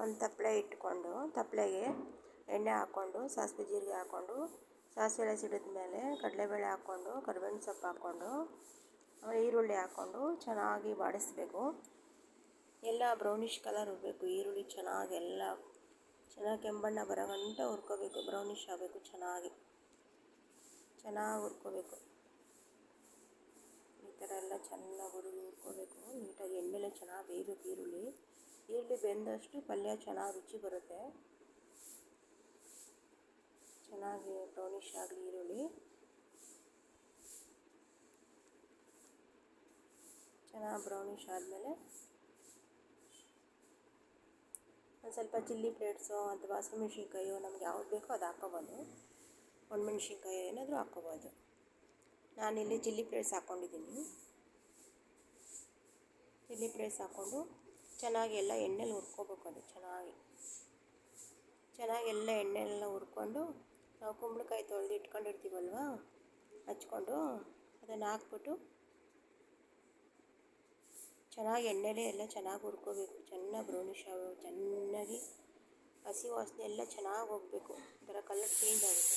ಒಂದು ತಪ್ಪಲೆ ಇಟ್ಕೊಂಡು ತಪ್ಪಲೆಗೆ ಎಣ್ಣೆ ಹಾಕ್ಕೊಂಡು, ಸಾಸಿವೆ ಜೀರಿಗೆ ಹಾಕ್ಕೊಂಡು, ಸಾಸಿವೆ ಎಲ್ಲ ಸಿಡಿದ ಮೇಲೆ ಕಡಲೆಬೇಳೆ ಹಾಕ್ಕೊಂಡು, ಕರ್ಬೇವಿನ ಸೊಪ್ಪು ಹಾಕ್ಕೊಂಡು, ಆಮೇಲೆ ಈರುಳ್ಳಿ ಹಾಕ್ಕೊಂಡು ಚೆನ್ನಾಗಿ ಬಾಡಿಸ್ಬೇಕು. ಎಲ್ಲ ಬ್ರೌನಿಷ್ ಕಲರ್ ಇರಬೇಕು. ಈರುಳ್ಳಿ ಚೆನ್ನಾಗಿ ಎಲ್ಲ ಚೆನ್ನಾಗಿ ಕೆಂಬಣ್ಣ ಬರೋ ಗಂಟ ಹುರ್ಕೋಬೇಕು. ಬ್ರೌನಿಷ್ ಆಗಬೇಕು ಚೆನ್ನಾಗಿ. ಚೆನ್ನಾಗಿ ಹುರ್ಕೋಬೇಕು. ಈ ಥರ ಎಲ್ಲ ಚೆನ್ನಾಗಿ ಹುರಿದು ಹುರ್ಕೋಬೇಕು. ನೀಟಾಗಿ ಮೇಲೆ ಚೆನ್ನಾಗಿ ಬೇಯಬೇಕು ಈರುಳ್ಳಿ. ಈರುಳ್ಳಿ ಬೆಂದಷ್ಟು ಪಲ್ಯ ಚೆನ್ನಾಗಿ ರುಚಿ ಬರುತ್ತೆ. ಚೆನ್ನಾಗಿ ಬ್ರೌನಿಶ್ ಆಗಲಿ ಈರುಳ್ಳಿ. ಚೆನ್ನಾಗಿ ಬ್ರೌನಿಶ್ ಆದಮೇಲೆ ಒಂದು ಸ್ವಲ್ಪ ಚಿಲ್ಲಿ ಪ್ಲೇಟ್ಸು ಅಥವಾ ಹಸಿಮೆಣ್ಸಿನ್ಕಾಯೋ ನಮ್ಗೆ ಯಾವ್ದು ಬೇಕೋ ಅದು ಹಾಕೋಬೋದು ಒಣಮೆಣ್ಸಿನ್ಕಾಯಿ ಏನಾದರೂ ಹಾಕ್ಕೋಬೋದು. ನಾನಿಲ್ಲಿ ಚಿಲ್ಲಿ ಪ್ಲೇಟ್ಸ್ ಹಾಕ್ಕೊಂಡಿದ್ದೀನಿ ಚಿಲ್ಲಿ ಪ್ಲೇಟ್ಸ್ ಹಾಕ್ಕೊಂಡು ಚೆನ್ನಾಗಿ ಎಲ್ಲ ಎಣ್ಣೆಲಿ ಹುರ್ಕೋಬೇಕು ಅದು ಚೆನ್ನಾಗಿ. ಚೆನ್ನಾಗಿ ಎಲ್ಲ ಎಣ್ಣೆಲ್ಲ ಹುರ್ಕೊಂಡು ನಾವು ಕುಂಬಳಕಾಯಿ ತೊಳೆದು ಇಟ್ಕೊಂಡಿರ್ತೀವಲ್ವ, ಹಚ್ಕೊಂಡು ಅದನ್ನು ಹಾಕ್ಬಿಟ್ಟು ಚೆನ್ನಾಗಿ ಎಣ್ಣೆಲೇ ಎಲ್ಲ ಚೆನ್ನಾಗಿ ಹುರ್ಕೋಬೇಕು. ಚೆನ್ನಾಗಿ ಬ್ರೌನಿಶ್ ಆಗಬೇಕು ಚೆನ್ನಾಗಿ ಹಸಿ ವಾಸನೆ ಎಲ್ಲ ಚೆನ್ನಾಗಿ ಹೋಗಬೇಕು. ಒಂಥರ ಕಲರ್ ಚೇಂಜ್ ಆಗುತ್ತೆ.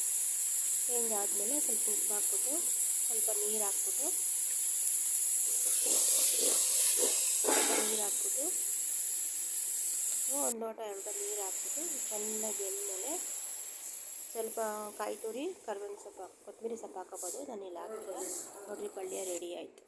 ಚೇಂಜ್ ಆದಮೇಲೆ ಸ್ವಲ್ಪ ಉಪ್ಪು ಹಾಕ್ಬಿಟ್ಟು, ಸ್ವಲ್ಪ ನೀರು ಹಾಕ್ಬಿಟ್ಟು ನೀರು ಹಾಕ್ಬಿಟ್ಟು ಒಂದು ಲೋಟ ಎರಡು ನೀರು ಹಾಕ್ಬಿಟ್ಟು ಚೆನ್ನಾಗಿ ಎದ್ಮೇಲೆ ಸ್ವಲ್ಪ ಕಾಯಿ ತುರಿ, ಕರ್ಬೇವಿನ ಸೊಪ್ಪು ಕೊತ್ತಂಬರಿ ಸೊಪ್ಪು ಹಾಕೋಬೋದು. ನಾನು ಇಲ್ಲಿ ಹಾಕ್ತೀನಿ. ನೋಡಿರಿ ಪಲ್ಯ ರೆಡಿ ಆಯಿತು.